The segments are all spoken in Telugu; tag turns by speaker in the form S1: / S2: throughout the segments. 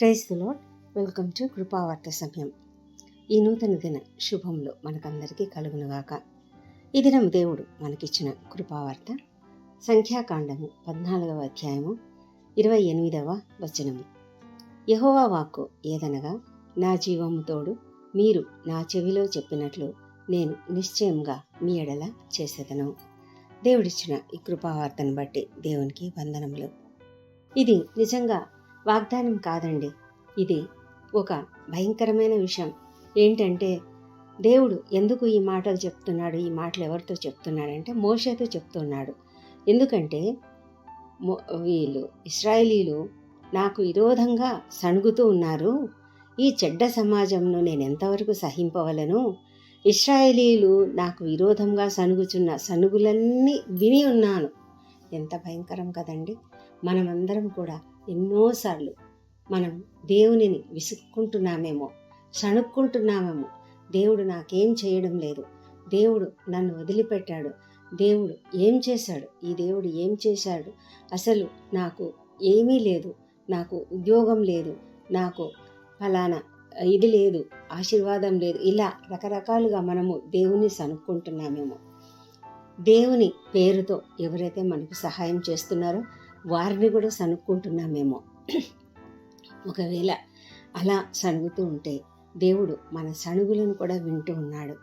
S1: Praise the Lord welcome to కృపావార్త సమయం. ఈ నూతన దిన శుభంలో మనకందరికీ కలుగునుగాక. ఈ దినం దేవుడు మనకిచ్చిన కృపావార్త సంఖ్యాకాండము పద్నాలుగవ అధ్యాయము ఇరవై ఎనిమిదవ వచనము. యహోవా వాక్కు ఏదనగా నా జీవము తోడు మీరు నా చెవిలో చెప్పినట్లు నేను నిశ్చయంగా మీ ఎడల చేసేదను. దేవుడిచ్చిన ఈ కృపావార్తను బట్టి దేవునికి వందనములు. ఇది నిజంగా వాగ్దానం కాదండి. ఇది ఒక భయంకరమైన విషయం. ఏంటంటే దేవుడు ఎందుకు ఈ మాటలు చెప్తున్నాడు? ఈ మాటలు ఎవరితో చెప్తున్నాడంటే మోషతో చెప్తున్నాడు. ఎందుకంటే వీళ్ళు ఇస్రాయేలీలు నాకు విరోధంగా సణుగుతూ ఉన్నారు. ఈ చెడ్డ సమాజంను నేను ఎంతవరకు సహింపవలను? ఇస్రాయేలీలు నాకు విరోధంగా సణుగుచున్న సణుగులన్నీ విని ఉన్నాను. ఎంత భయంకరం కదండి. మనమందరం కూడా ఎన్నోసార్లు మనం దేవునిని విసుక్కుంటున్నామేమో సణుక్కుంటున్నామేమో దేవుడు నాకేం చేయడం లేదు దేవుడు నన్ను వదిలిపెట్టాడు దేవుడు ఏం చేశాడు ఈ దేవుడు ఏం చేశాడు అసలు నాకు ఏమీ లేదు నాకు ఉద్యోగం లేదు నాకు ఫలానా ఇది లేదు ఆశీర్వాదం లేదు ఇలా రకరకాలుగా మనము దేవుని సనుక్కుంటున్నామేమో దేవుని పేరుతో ఎవరైతే మనకు సహాయం చేస్తున్నారో వారిని కూడా సనుక్కుంటున్నామేమో ఒకవేళ అలా సనుగుతూ ఉంటే దేవుడు మన సణుగులను కూడా వింటూ ఉన్నాడు.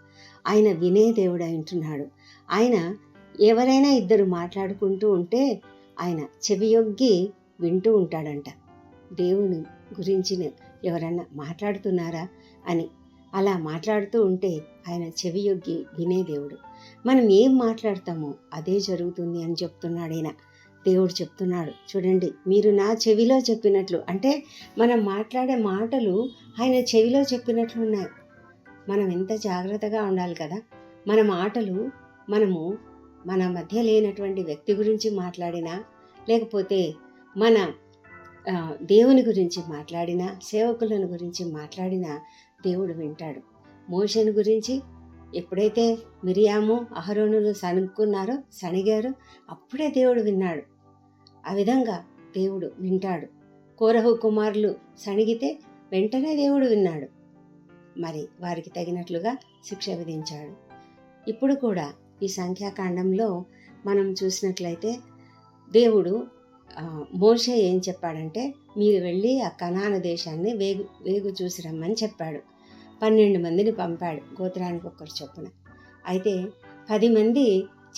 S1: ఆయన వినే దేవుడు వింటున్నాడు ఆయన ఎవరైనా ఇద్దరు మాట్లాడుకుంటూ ఉంటే ఆయన చెవియొగ్గి వింటూ ఉంటాడంట. దేవుని గురించి ఎవరన్నా మాట్లాడుతున్నారా అని అలా మాట్లాడుతూ ఉంటే ఆయన చెవియొగ్గి వినే దేవుడు. మనం ఏం మాట్లాడతామో అదే జరుగుతుంది అని చెప్తున్నాడు ఆయన దేవుడు చెప్తున్నాడు. చూడండి మీరు నా చెవిలో చెప్పినట్లు అంటే మనం మాట్లాడే మాటలు ఆయన చెవిలో చెప్పినట్లు ఉన్నాయి. మనం ఎంత జాగ్రత్తగా ఉండాలి కదా? మన మాటలు మనము మన మధ్య లేనటువంటి వ్యక్తి గురించి మాట్లాడినా లేకపోతే మన దేవుని గురించి మాట్లాడినా సేవకులను గురించి మాట్లాడినా దేవుడు వింటాడు. మోషన్ గురించి ఎప్పుడైతే మిరియాము అహరోనులు సనుక్కున్నారో సణిగారో అప్పుడే దేవుడు విన్నాడు. ఆ విధంగా దేవుడు వింటాడు. కోరహు కుమారులు సణిగితే వెంటనే దేవుడు విన్నాడు. మరి వారికి తగినట్లుగా శిక్ష విధించాడు. ఇప్పుడు కూడా ఈ సంఖ్యాకాండంలో మనం చూసినట్లయితే దేవుడు ఆ, మోషే ఏం చెప్పాడంటే మీరు వెళ్ళి ఆ కనాన దేశాన్ని వేగు వేగు చూసి రమ్మని చెప్పాడు. పన్నెండు మందిని పంపాడు గోత్రానికి ఒక్కరు చొప్పున. అయితే పది మంది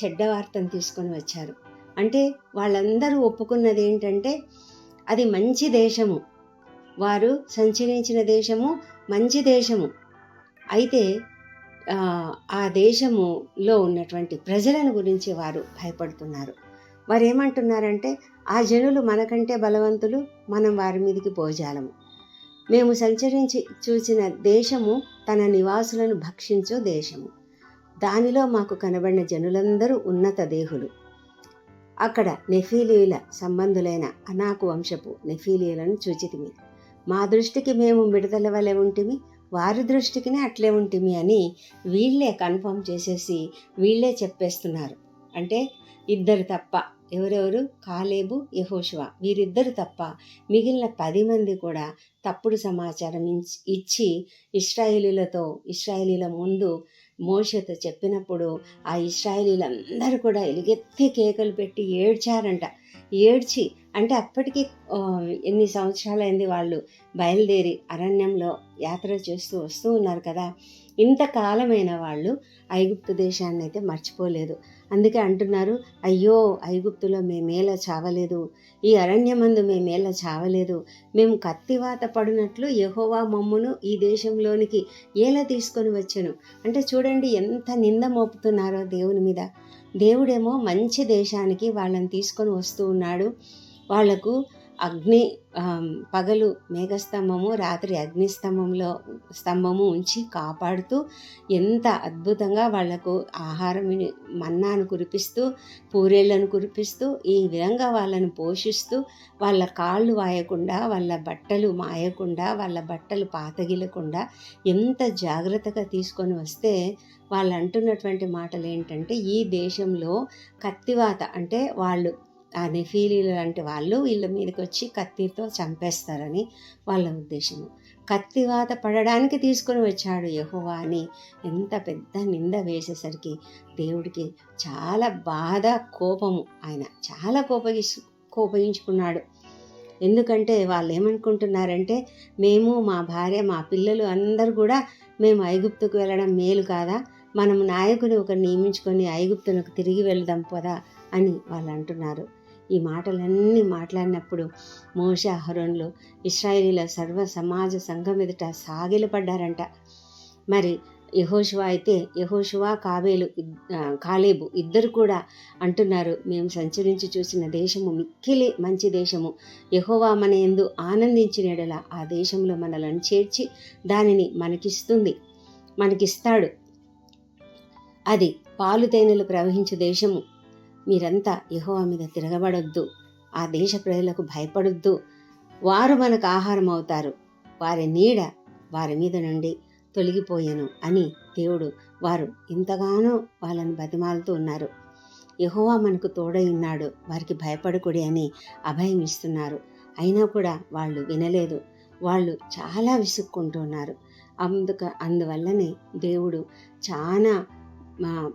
S1: చెడ్డ వార్తను తీసుకొని వచ్చారు. అంటే వాళ్ళందరూ ఒప్పుకున్నది ఏంటంటే అది మంచి దేశము. వారు సంచరించిన దేశము మంచి దేశము. అయితే ఆ, దేశములో ఉన్నటువంటి ప్రజలను గురించి వారు భయపడుతున్నారు. వారు ఏమంటున్నారంటే ఆ జనులు మనకంటే బలవంతులు మనం వారి మీదకి పోజాలము. మేము సంచరించి చూసిన దేశము తన నివాసులను భక్షించు దేశము. దానిలో మాకు కనబడిన జనులందరూ ఉన్నత దేహులు. అక్కడ నెఫీలీల సంబంధులైన అనాకు వంశపు నెఫీలీలను చూచితిమి. మా దృష్టికి మేము మిడతల వలె ఉంటిమి వారి దృష్టికినే అట్లే ఉంటిమి అని వీళ్ళే కన్ఫర్మ్ చేసేసి వీళ్ళే చెప్పేస్తున్నారు. అంటే ఇద్దరు తప్ప ఎవరెవరు? కాలేబు యహోషువా. వీరిద్దరు తప్ప మిగిలిన పది మంది కూడా తప్పుడు సమాచారం ఇచ్చి ఇస్రాయేలీలతో ఇస్రాయేలీల ముందు మోషతో చెప్పినప్పుడు ఆ ఇస్రాయలీలందరూ కూడా ఎలుగెత్తి కేకలు పెట్టి ఏడ్చారంట. ఏడ్చి అంటే అప్పటికి ఎన్ని సంవత్సరాలైంది వాళ్ళు బయలుదేరి అరణ్యంలో యాత్ర చేస్తూ వస్తూ ఉన్నారు కదా. ఇంతకాలమైన వాళ్ళు ఐగుప్తు దేశాన్ని అయితే మర్చిపోలేదు. అందుకే అంటున్నారు అయ్యో ఐగుప్తులో మేమేలా చావలేదు. ఈ అరణ్యమందు మేమేలా చావలేదు. మేము కత్తివాత పడినట్లు యహోవా మమ్మును ఈ దేశంలోనికి ఏలా తీసుకొని వచ్చాను? అంటే చూడండి ఎంత నింద మోపుతున్నారో దేవుని మీద. దేవుడేమో మంచి దేశానికి వాళ్ళని తీసుకొని వస్తూ ఉన్నాడు. వాళ్ళకు అగ్ని పగలు మేఘస్తంభము రాత్రి అగ్నిస్తంభంలో స్తంభము ఉంచి కాపాడుతూ ఎంత అద్భుతంగా వాళ్ళకు ఆహారం మన్నాను కురిపిస్తూ పూరేళ్ళను కురిపిస్తూ ఈ విధంగా వాళ్ళను పోషిస్తూ వాళ్ళ కాళ్ళు వాయకుండా వాళ్ళ బట్టలు మాయకుండా వాళ్ళ బట్టలు పాతగిలకుండా ఎంత జాగ్రత్తగా తీసుకొని వస్తే వాళ్ళు అంటున్నటువంటి మాటలు ఏంటంటే ఈ దేశంలో కత్తివాత అంటే వాళ్ళు ఆ నెఫీలీలు లాంటి వాళ్ళు వీళ్ళ మీదకి వచ్చి కత్తితో చంపేస్తారని వాళ్ళ ఉద్దేశము. కత్తివాత పడడానికి తీసుకొని వచ్చాడు యహోవా అని ఎంత పెద్ద నింద వేసేసరికి దేవుడికి చాలా బాధ కోపము. ఆయన చాలా కోపగి కోపగించుకున్నాడు. ఎందుకంటే వాళ్ళు ఏమనుకుంటున్నారంటే మేము మా భార్య మా పిల్లలు అందరూ కూడా మేము ఐగుప్తుకు వెళ్ళడం మేలు కాదా? మనం నాయకుని ఒక నియమించుకొని ఐగుప్తులకు తిరిగి వెళ్దాం పదా? అని వాళ్ళు అంటున్నారు. ఈ మాటలన్నీ మాట్లాడినప్పుడు మోష అహరోన్లు ఇస్రాయేలీల సర్వ సమాజ సంఘం ఎదుట సాగిలపడ్డారంట. మరి యహోషువా అయితే యహోషువా కాబేలు కాలేబు ఇద్దరు కూడా అంటున్నారు మేము సంచరించి చూసిన దేశము మిక్కిలి మంచి దేశము. యహోవా మన ఎందు ఆనందించిన ఎడల ఆ దేశంలో మనలను చేర్చి దానిని మనకిస్తుంది మనకిస్తాడు. అది పాలు తేనెలు ప్రవహించే దేశము. మీరంతా యహోవా మీద తిరగబడొద్దు. ఆ దేశ ప్రజలకు భయపడొద్దు. వారు మనకు ఆహారం అవుతారు వారి నీడ వారి మీద నుండి తొలగిపోయాను అని దేవుడు వారు ఇంతగానో వాళ్ళని బతిమాలుతూ ఉన్నారు. యహోవా మనకు తోడై ఉన్నాడు. వారికి భయపడకూడి అని అభయం ఇస్తున్నారు. అయినా కూడా వాళ్ళు వినలేదు. వాళ్ళు చాలా విసుక్కుంటున్నారు అందుక అందువల్లనే దేవుడు చాలా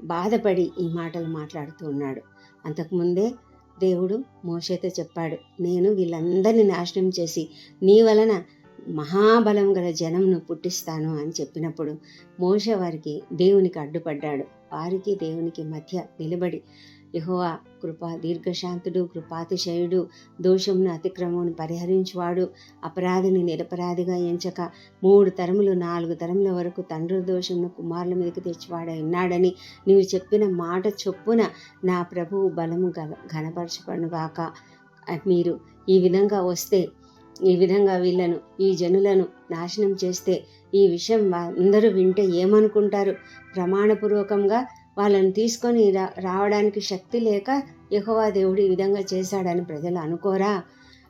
S1: బాధపడి ఈ మాటలు మాట్లాడుతూ ఉన్నాడు. అంతకుముందే దేవుడు మోషతో చెప్పాడు నేను వీళ్ళందరినీ నాశనం చేసి నీ వలన మహాబలం గల జనంను పుట్టిస్తాను అని చెప్పినప్పుడు మోష వారికి దేవునికి అడ్డుపడ్డాడు. వారికి దేవునికి మధ్య నిలబడి యహోవా కృపా దీర్ఘశాంతుడు కృపాతిశయుడు దోషమును అతిక్రమమును పరిహరించువాడు. అపరాధిని నిరపరాధిగా ఎంచక మూడు తరములు నాలుగు తరముల వరకు తండ్రి దోషమును కుమారుల మీదకి తెచ్చివాడై ఉన్నాడని నీవు చెప్పిన మాట చొప్పున నా ప్రభువు బలము గల ఘనపరచబడుగాక మీరు ఈ విధంగా వస్తే ఈ విధంగా వీళ్ళను ఈ జనులను నాశనం చేస్తే ఈ విషయం అందరూ వింటే ఏమనుకుంటారు? ప్రమాణపూర్వకంగా వాళ్ళని తీసుకొని రా రావడానికి శక్తి లేక యహోవా దేవుడు ఈ విధంగా చేశాడని ప్రజలు అనుకోరా?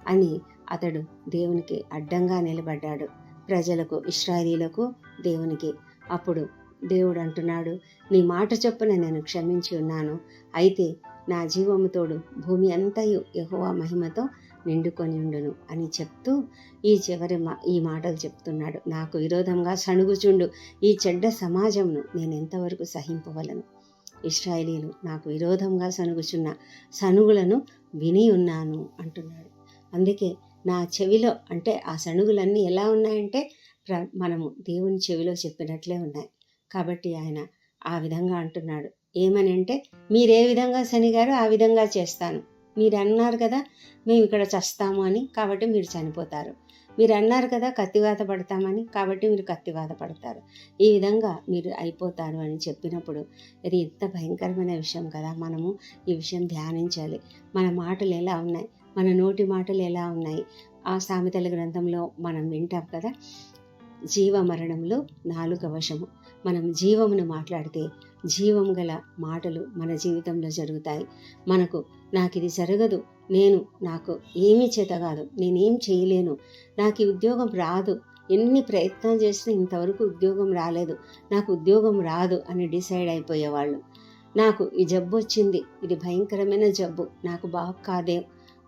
S1: అని అతడు దేవునికి అడ్డంగా నిలబడ్డాడు. ప్రజలకు ఇస్రాయేలీలకు దేవునికి అప్పుడు దేవుడు అంటున్నాడు నీ మాట చొప్పున నేను క్షమించి ఉన్నాను. అయితే నా జీవముతోడు భూమి అంతయు యహోవా మహిమతో నిండుకొని ఉండును అని చెప్తూ ఈ చివరి మా ఈ మాటలు చెప్తున్నాడు. నాకు విరోధంగా సణుగుచుండు. ఈ చెడ్డ సమాజంను నేను ఎంతవరకు సహింపవలను? ఇస్రాయేలీలు నాకు విరోధంగా సనుగుచున్న సనుగులను విని ఉన్నాను అంటున్నాడు. అందుకే నా చెవిలో అంటే ఆ సనుగులన్నీ ఎలా ఉన్నాయంటే ప్ర మనము దేవుని చెవిలో చెప్పినట్లే ఉన్నాయి. కాబట్టి ఆయన ఆ విధంగా అంటున్నాడు. ఏమని అంటే మీరు ఏ విధంగా శనిగారో ఆ విధంగా చేస్తాను. మీరు అన్నారు కదా మేము ఇక్కడ చస్తాము అని. కాబట్టి మీరు చనిపోతారు. మీరు అన్నారు కదా కత్తివాత పడతామని కాబట్టి మీరు కత్తివాత పడతారు ఈ విధంగా మీరు అయిపోతారు అని చెప్పినప్పుడు ఇది ఎంత భయంకరమైన విషయం కదా. మనము ఈ విషయం ధ్యానించాలి. మన మాటలు ఎలా ఉన్నాయి? మన నోటి మాటలు ఎలా ఉన్నాయి? ఆ సామెతల గ్రంథంలో మనం వింటాం కదా జీవ మరణంలో నాలుగవ వశము. మనం జీవమును మాట్లాడితే జీవం గల మాటలు మన జీవితంలో జరుగుతాయి. మనకు నాకు ఇది జరగదు. నేను నాకు ఏమీ చేత కాదు. నేనేం చేయలేను. నాకు ఈ ఉద్యోగం రాదు. ఎన్ని ప్రయత్నాలు చేసినా ఇంతవరకు ఉద్యోగం రాలేదు. నాకు ఉద్యోగం రాదు అని డిసైడ్ అయిపోయేవాళ్ళు. నాకు ఈ జబ్బు వచ్చింది. ఇది భయంకరమైన జబ్బు. నాకు బాగు కాదే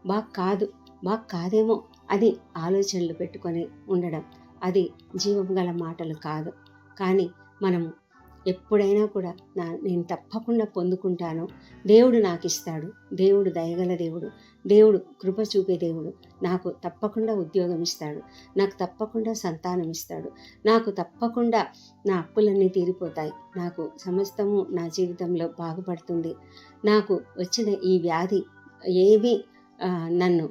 S1: బాగు కాదు బాగు కాదేమో అది ఆలోచనలు పెట్టుకొని ఉండడం అది జీవం గల మాటలు కాదు. కానీ మనము ఎప్పుడైనా కూడా నా నేను తప్పకుండా పొందుకుంటాను. దేవుడు నాకు ఇస్తాడు దేవుడు దయగల దేవుడు. దేవుడు కృప చూపే దేవుడు నాకు తప్పకుండా ఉద్యోగం ఇస్తాడు. నాకు తప్పకుండా సంతానం ఇస్తాడు. నాకు తప్పకుండా నా అప్పులన్నీ తీరిపోతాయి. నాకు సమస్తము నా జీవితంలో బాగుపడుతుంది. నాకు వచ్చిన ఈ వ్యాధి ఏమీ నన్ను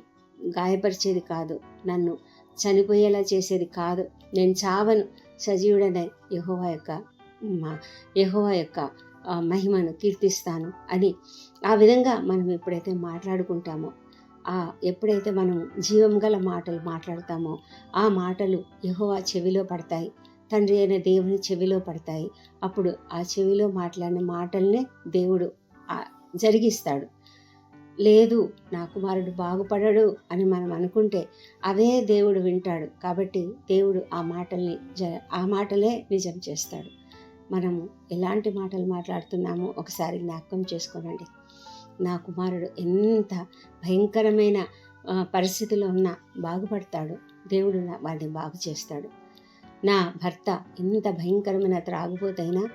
S1: గాయపరిచేది కాదు. నన్ను చనిపోయేలా చేసేది కాదు. నేను చావను. సజీవుడనే యహోవా యొక్క యహోవా యొక్క మహిమను కీర్తిస్తాను అని ఆ విధంగా మనం ఎప్పుడైతే మాట్లాడుకుంటామో ఆ ఎప్పుడైతే మనం జీవం గల మాటలు మాట్లాడతామో ఆ మాటలు యహోవా చెవిలో పడతాయి తండ్రి అయిన దేవుని చెవిలో పడతాయి. అప్పుడు ఆ చెవిలో మాట్లాడిన మాటల్నే దేవుడు జరిగిస్తాడు. లేదు నా కుమారుడు బాగుపడడు అని మనం అనుకుంటే అవే దేవుడు వింటాడు. కాబట్టి దేవుడు ఆ మాటల్ని జ ఆ మాటలే నిజం చేస్తాడు. మనము ఎలాంటి మాటలు మాట్లాడుతున్నామో ఒకసారి జ్ఞాపకం చేసుకోనండి. నా కుమారుడు ఎంత భయంకరమైన పరిస్థితిలో ఉన్నా బాగుపడతాడు. దేవుడు వాడిని బాగు చేస్తాడు. నా భర్త ఎంత భయంకరమైన త్రాగిపోతైనా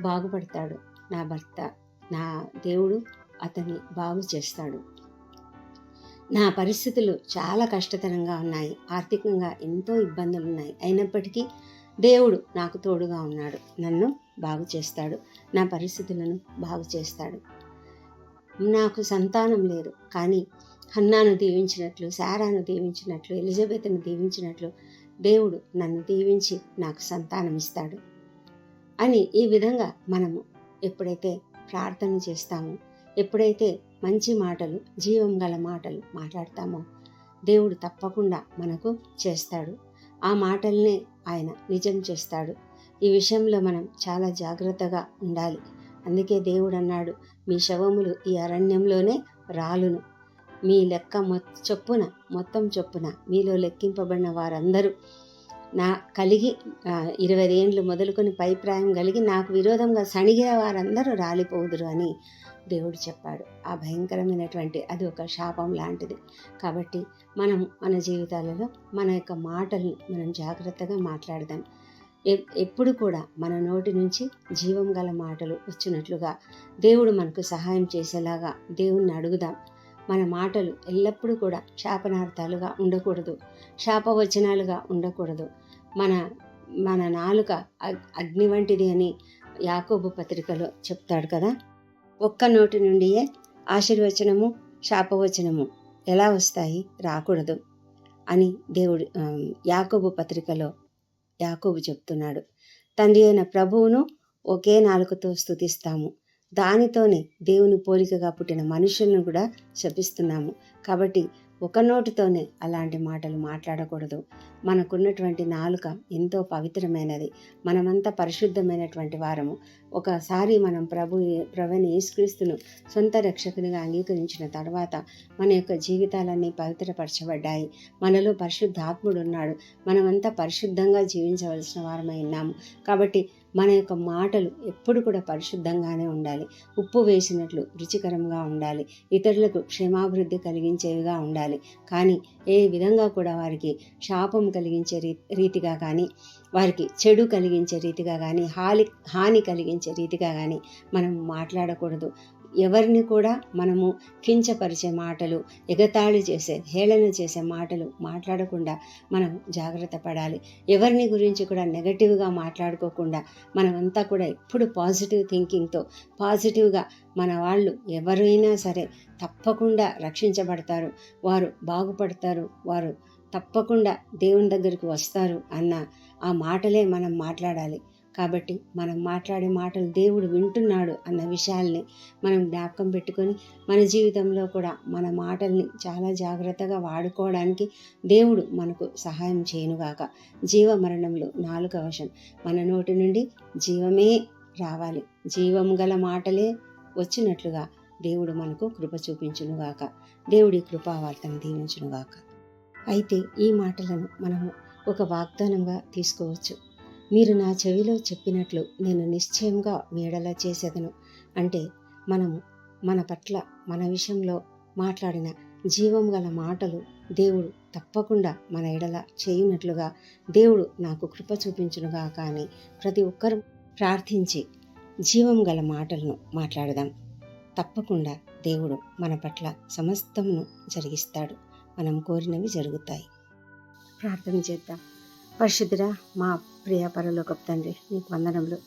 S1: బాగుపడతాడు. నా భర్త నా దేవుడు అతన్ని బాగు చేస్తాడు. నా పరిస్థితులు చాలా కష్టతరంగా ఉన్నాయి. ఆర్థికంగా ఎంతో ఇబ్బందులు ఉన్నాయి అయినప్పటికీ దేవుడు నాకు తోడుగా ఉన్నాడు. నన్ను బాగు చేస్తాడు. నా పరిస్థితులను బాగు చేస్తాడు. నాకు సంతానం లేదు. కానీ హన్నాను దీవించినట్లు శారాను దీవించినట్లు ఎలిజబెత్ను దీవించినట్లు దేవుడు నన్ను దీవించి నాకు సంతానం ఇస్తాడు అని ఈ విధంగా మనము ఎప్పుడైతే ప్రార్థన చేస్తామో ఎప్పుడైతే మంచి మాటలు జీవం గల మాటలు మాట్లాడతామో దేవుడు తప్పకుండా మనకు చేస్తాడు. ఆ మాటల్నే ఆయన నిజం చేస్తాడు. ఈ విషయంలో మనం చాలా జాగ్రత్తగా ఉండాలి. అందుకే దేవుడు అన్నాడు మీ శవములు ఈ అరణ్యంలోనే రాలును. మీ లెక్క మొ చొప్పున మొత్తం చొప్పున మీలో లెక్కింపబడిన వారందరూ నా కలిగి ఇరవై ఏండ్లు మొదలుకొని పైప్రాయం కలిగి నాకు విరోధంగా సణిగిన వారందరూ రాలిపోదురు అని దేవుడు చెప్పాడు. ఆ భయంకరమైనటువంటి అది ఒక శాపం లాంటిది. కాబట్టి మనం మన జీవితాలలో మన యొక్క మాటల్ని మనం జాగ్రత్తగా మాట్లాడదాం. ఎప్పుడు కూడా మన నోటి నుంచి జీవం గల మాటలు వచ్చినట్లుగా దేవుడు మనకు సహాయం చేసేలాగా దేవుణ్ణి అడుగుదాం. మన మాటలు ఎల్లప్పుడూ కూడా శాపనార్థాలుగా ఉండకూడదు. శాపవచనాలుగా ఉండకూడదు. మన మన నాలుక అగ్ని వంటిది అని యాకోబు పత్రికలో చెప్తాడు కదా? ఒక్క నోటి నుండియే ఆశీర్వచనము శాపవచనము ఎలా వస్తాయి? రాకూడదు అని దేవుడు యాకోబు పత్రికలో యాకోబు చెప్తున్నాడు. తండ్రి అయిన ప్రభువును ఒకే నాలుకతో స్థుతిస్తాము దానితోనే దేవుని పోలికగా పుట్టిన మనుషులను కూడా శపిస్తున్నాము. కాబట్టి ఒక నోటితోనే అలాంటి మాటలు మాట్లాడకూడదు. మనకున్నటువంటి నాలుక ఎంతో పవిత్రమైనది. మనమంతా పరిశుద్ధమైనటువంటి వారము. ఒకసారి మనం ప్రభు ప్రభుని యేసుక్రీస్తును సొంత రక్షకునిగా అంగీకరించిన తర్వాత మన యొక్క జీవితాలన్నీ పవిత్రపరచబడ్డాయి. మనలో పరిశుద్ధాత్ముడు ఉన్నాడు. మనమంతా పరిశుద్ధంగా జీవించవలసిన వారమై ఉన్నాము. కాబట్టి మన యొక్క మాటలు ఎప్పుడు కూడా పరిశుద్ధంగానే ఉండాలి. ఉప్పు వేసినట్లు రుచికరంగా ఉండాలి. ఇతరులకు క్షేమాభివృద్ధి కలిగించేవిగా ఉండాలి. కానీ ఏ విధంగా కూడా వారికి శాపం కలిగించే రీ రీతిగా కానీ వారికి చెడు కలిగించే రీతిగా కానీ హాని హాని కలిగించే రీతిగా కానీ మనం మాట్లాడకూడదు. ఎవరిని కూడా మనము కించపరిచే మాటలు ఎగతాళి చేసే హేళన చేసే మాటలు మాట్లాడకుండా మనం జాగ్రత్త పడాలి. ఎవరిని గురించి కూడా నెగటివ్గా మాట్లాడుకోకుండా మనమంతా కూడా ఎప్పుడు పాజిటివ్ థింకింగ్తో పాజిటివ్గా మన వాళ్ళు ఎవరైనా సరే తప్పకుండా రక్షించబడతారు వారు బాగుపడతారు వారు తప్పకుండా దేవుని దగ్గరికి వస్తారు అన్న ఆ మాటలే మనం మాట్లాడాలి. కాబట్టి మనం మాట్లాడే మాటలు దేవుడు వింటున్నాడు అన్న విషయాల్ని మనం జ్ఞాపకం పెట్టుకొని మన జీవితంలో కూడా మన మాటల్ని చాలా జాగ్రత్తగా వాడుకోవడానికి దేవుడు మనకు సహాయం చేయనుగాక. జీవ మరణంలో నాలుగవ వశం మన నోటి నుండి జీవమే రావాలి. జీవం గల మాటలే వచ్చినట్లుగా దేవుడు మనకు కృప చూపించునుగాక. దేవుడి కృపావార్తను దీవించునుగాక. అయితే ఈ మాటలను మనము ఒక వాగ్దానంగా తీసుకోవచ్చు. మీరు నా చెవిలో చెప్పినట్లు నేను నిశ్చయంగా మీడలా చేసేదను. అంటే మనము మన పట్ల మన విషయంలో మాట్లాడిన జీవం గల మాటలు దేవుడు తప్పకుండా మన ఎడల చేయునట్లుగా దేవుడు నాకు కృప చూపించునుగా కానీ ప్రతి ఒక్కరూ ప్రార్థించి జీవం గల మాటలను మాట్లాడదాం. తప్పకుండా దేవుడు మన పట్ల సమస్తమును జరిగిస్తాడు. మనం కోరినవి జరుగుతాయి. ప్రార్థన చేద్దాం. పరిశుద్ధుడా మా ప్రియ పరలోకపు తండ్రి నీకు వందనములు.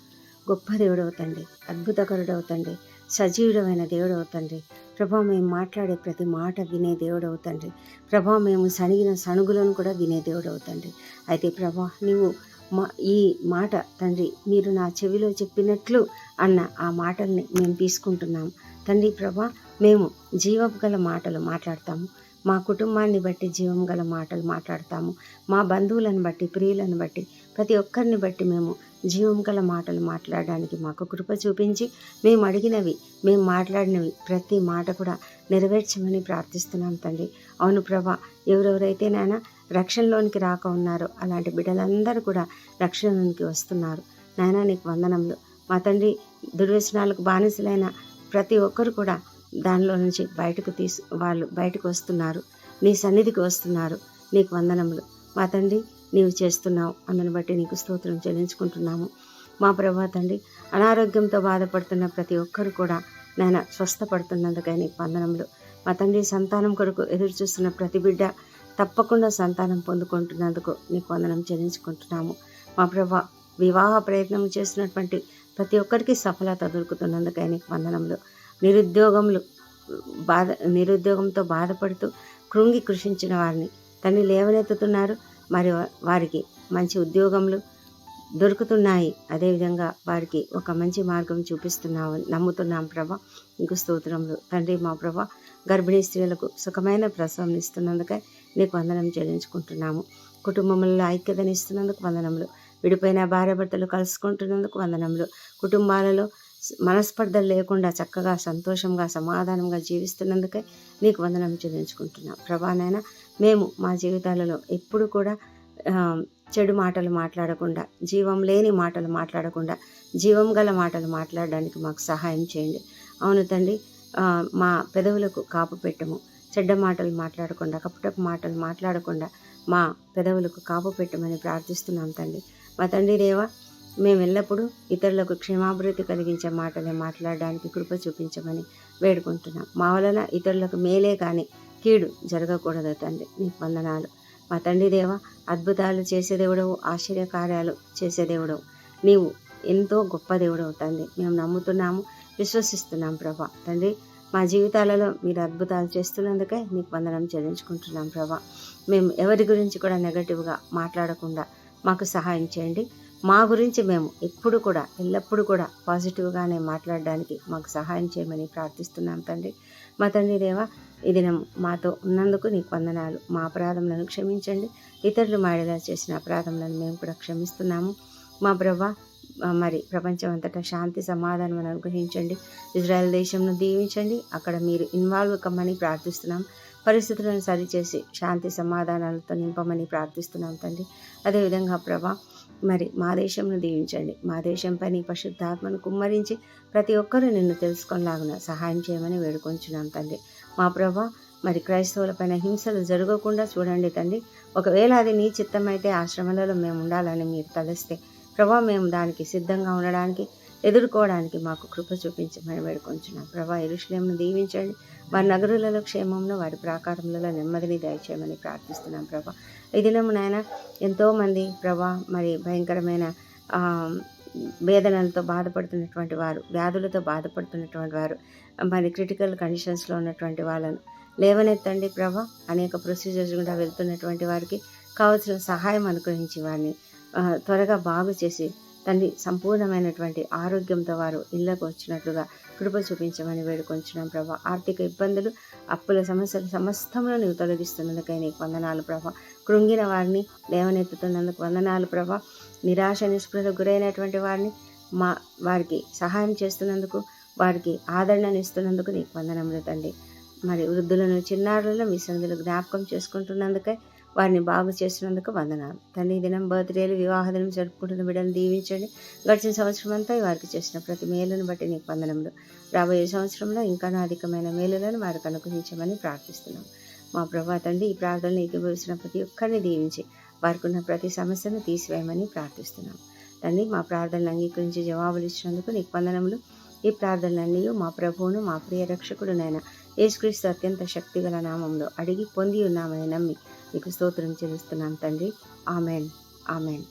S1: గొప్ప దేవుడు అవుతండి అద్భుతకరుడు అవుతండి సజీవుడమైన దేవుడు అవుతండి ప్రభా మేము మాట్లాడే ప్రతి మాట వినే దేవుడు అవుతండి ప్రభా మేము సణిగిన సణుగులను కూడా వినే దేవుడు అవుతండి అయితే ప్రభా నీవు మా ఈ మాట తండ్రి మీరు నా చెవిలో చెప్పినట్లు అన్న ఆ మాటల్ని మేము తీసుకుంటున్నాము తండ్రి ప్రభా మేము జీవపు గల మాటలు మాట్లాడతాము. మా కుటుంబాన్ని బట్టి జీవం గల మాటలు మాట్లాడతాము. మా బంధువులను బట్టి ప్రియులను బట్టి ప్రతి ఒక్కరిని బట్టి మేము జీవం గల మాటలు మాట్లాడడానికి మాకు కృప చూపించి మేము అడిగినవి మేము మాట్లాడినవి ప్రతి మాట కూడా నెరవేర్చమని ప్రార్థిస్తున్నాం తండ్రి. అవును ప్రభా ఎవరెవరైతే నాయన రక్షణలోనికి రాక ఉన్నారో అలాంటి బిడ్డలందరూ కూడా రక్షణలోనికి వస్తున్నారు. నాయన నీకు వందనములు. మా తండ్రి దుర్వ్యసనాలకు బానిసలైన ప్రతి ఒక్కరు కూడా దానిలో నుంచి బయటకు తీసు వాళ్ళు బయటకు వస్తున్నారు. నీ సన్నిధికి వస్తున్నారు. నీకు వందనములు. మా తండ్రి నీవు చేస్తున్నావు అందుని బట్టి నీకు స్తోత్రం చెల్లించుకుంటున్నాము. మా ప్రభా తండ్రి అనారోగ్యంతో బాధపడుతున్న ప్రతి ఒక్కరు కూడా నాయన స్వస్థపడుతున్నందుకై నీకు వందనములు. మా తండ్రి సంతానం కొరకు ఎదురు చూస్తున్న ప్రతి బిడ్డ తప్పకుండా సంతానం పొందుకుంటున్నందుకు నీకు వందనం చెల్లించుకుంటున్నాము. మా ప్రభా వివాహ ప్రయత్నం చేస్తున్నటువంటి ప్రతి ఒక్కరికి సఫలత దొరుకుతున్నందుకై నీకు వందనములు. నిరుద్యోగములు బాధ నిరుద్యోగంతో బాధపడుతూ కృంగి కృషించిన వారిని. తన్ని లేవనెత్తుతున్నారు. మరి వారికి మంచి ఉద్యోగములు దొరుకుతున్నాయి. అదేవిధంగా వారికి ఒక మంచి మార్గం చూపిస్తున్నావు నమ్ముతున్నాం ప్రభా. నీకు స్తోత్రములు. తండ్రి మా ప్రభా గర్భిణీ స్త్రీలకు సుఖమైన ప్రసవం ఇస్తున్నందుకై నీకు వందనం చెల్లించుకుంటున్నాము. కుటుంబంలో ఐక్యతనిస్తున్నందుకు వందనములు. విడిపోయిన భార్యాభర్తలు కలుసుకుంటున్నందుకు వందనములు. కుటుంబాలలో మనస్పర్ధలు లేకుండా చక్కగా సంతోషంగా సమాధానంగా జీవిస్తున్నందుకే నీకు వందనం చెల్లించుకుంటున్నాం. ప్రభానైనా మేము మా జీవితాలలో ఎప్పుడు కూడా చెడు మాటలు మాట్లాడకుండా జీవం లేని మాటలు మాట్లాడకుండా జీవం గల మాటలు మాట్లాడడానికి మాకు సహాయం చేయండి. అవును తండ్రి మా పెదవులకు కాపు పెట్టము. చెడ్డ మాటలు మాట్లాడకుండా కపటపు మాటలు మాట్లాడకుండా మా పెదవులకు కాపు పెట్టమని ప్రార్థిస్తున్నాం తండ్రి. మా తండ్రి దేవా మేము ఎల్లప్పుడూ ఇతరులకు క్షేమాభివృద్ధి కలిగించే మాటలే మాట్లాడడానికి కృప చూపించమని వేడుకుంటున్నాం. మా వలన ఇతరులకు మేలే కానీ కీడు జరగకూడదు తండ్రి. నీకు వందనాలు. మా తండ్రి దేవ అద్భుతాలు చేసే దేవుడవు ఆశ్చర్యకార్యాలు చేసే దేవుడవు. నీవు ఎంతో గొప్ప దేవుడవు తండ్రి. మేము నమ్ముతున్నాము విశ్వసిస్తున్నాం ప్రభా. తండ్రి మా జీవితాలలో మీరు అద్భుతాలు చేస్తున్నందుకే నీకు వందనం చెల్లించుకుంటున్నాం ప్రభా. మేము ఎవరి గురించి కూడా నెగటివ్గా మాట్లాడకుండా మాకు సహాయం చేయండి. మా గురించి మేము ఎప్పుడు కూడా ఎల్లప్పుడూ కూడా పాజిటివ్గానే మాట్లాడడానికి మాకు సహాయం చేయమని ప్రార్థిస్తున్నాం తండ్రి. మా తండ్రి దేవ ఈ దినం మాతో ఉన్నందుకు నీకు వందనాలు. మా అపరాధములను క్షమించండి. ఇతరులు మాడేలా చేసిన అపరాధములను మేము కూడా క్షమిస్తున్నాము. మా బ్రవ్వ మరి ప్రపంచం అంతటా శాంతి సమాధానం అనుగ్రహించండి. ఇజ్రాయెల్ దేశంను దీవించండి. అక్కడ మీరు ఇన్వాల్వ్ కమ్మని ప్రార్థిస్తున్నాం. పరిస్థితులను సరిచేసి శాంతి సమాధానాలతో నింపమని ప్రార్థిస్తున్నాం తండ్రి. అదేవిధంగా ప్రభా మరి మా దేశంను దీవించండి. మా దేశంపై పని పరిశుద్ధాత్మను కుమ్మరించి ప్రతి ఒక్కరూ నిన్ను తెలుసుకునేలాగున సహాయం చేయమని వేడుకొంచున్నాం తండ్రి. మా ప్రభా మరి క్రైస్తవులపైన హింసలు జరగకుండా చూడండి తండ్రి. ఒకవేళ అది నీ చిత్తమైతే ఆశ్రమాలలో మేము ఉండాలని మీరు తలిస్తే ప్రభా మేము దానికి సిద్ధంగా ఉండడానికి ఎదుర్కోవడానికి మాకు కృప చూపించమని వేడుకొంచున్నాం. ప్రభా ఇరుషులేమును దీవించండి. వారి నగరులలో క్షేమంలో వారి ప్రాకారములలో నెమ్మదిని దయచేయమని ప్రార్థిస్తున్నాం ప్రభా. ఈ దినము నాయన ఎంతోమంది ప్రభా మరి భయంకరమైన వేదనలతో బాధపడుతున్నటువంటి వారు వ్యాధులతో బాధపడుతున్నటువంటి వారు మరి క్రిటికల్ కండిషన్స్లో ఉన్నటువంటి వాళ్ళను లేవనెత్తండి ప్రభా. అనేక ప్రొసీజర్స్ గుండా వెళ్తున్నటువంటి వారికి కావలసిన సహాయం అనుగ్రహించి వారిని త్వరగా బాగు చేసి తండ్రి సంపూర్ణమైనటువంటి ఆరోగ్యంతో వారు ఇళ్ళకు వచ్చినట్లుగా కృప చూపించమని వేడుకొంచున్నాం ప్రభా. ఆర్థిక ఇబ్బందులు అప్పుల సమస్యలు సమస్తమును నీవు తొలగిస్తున్నందుకై నీకు వందనాలు ప్రభా. కృంగిన వారిని లేవనెత్తుతున్నందుకు వందనాలు ప్రభా. నిరాశ నిస్పృహకు గురైనటువంటి వారిని మా వారికి సహాయం చేస్తున్నందుకు వారికి ఆదరణనిస్తున్నందుకు నీకు వందనములు తండ్రి. మరి వృద్ధులను చిన్నారులను మీ సందులు జ్ఞాపకం చేసుకుంటున్నందుకై వారిని బాగు చేసినందుకు వందనాలు. తండ్రి దినం బర్త్డేలు వివాహ దినం జరుపుకుంటున్న బిడ్డలు దీవించండి. గడిచిన సంవత్సరం అంతా వారికి చేసిన ప్రతి మేలును బట్టి నీకు వందనములు. రాబోయే సంవత్సరంలో ఇంకా అధికమైన మేలులను వారికి అనుగ్రహించమని ప్రార్థిస్తున్నాం. మా ప్రభా తండ్రి ఈ ప్రార్థనలు ఎదుగుసిన ప్రతి ఒక్కరిని దీవించి వారికి ఉన్న ప్రతి సమస్యను తీసివేయమని ప్రార్థిస్తున్నాం. తండ్రి మా ప్రార్థనలు అంగీకరించి జవాబులు ఇచ్చినందుకు నీకు వందనములు. ఈ ప్రార్థనలన్నీ మా ప్రభువును మా ప్రియ రక్షకుడునైనా యేసుక్రీస్తు అత్యంత శక్తిగల నామంలో అడిగి పొంది ఉన్నామని నమ్మి మీకు స్తోత్రం చెల్లిస్తున్నాం తండ్రి. ఆమెన్. ఆమెన్.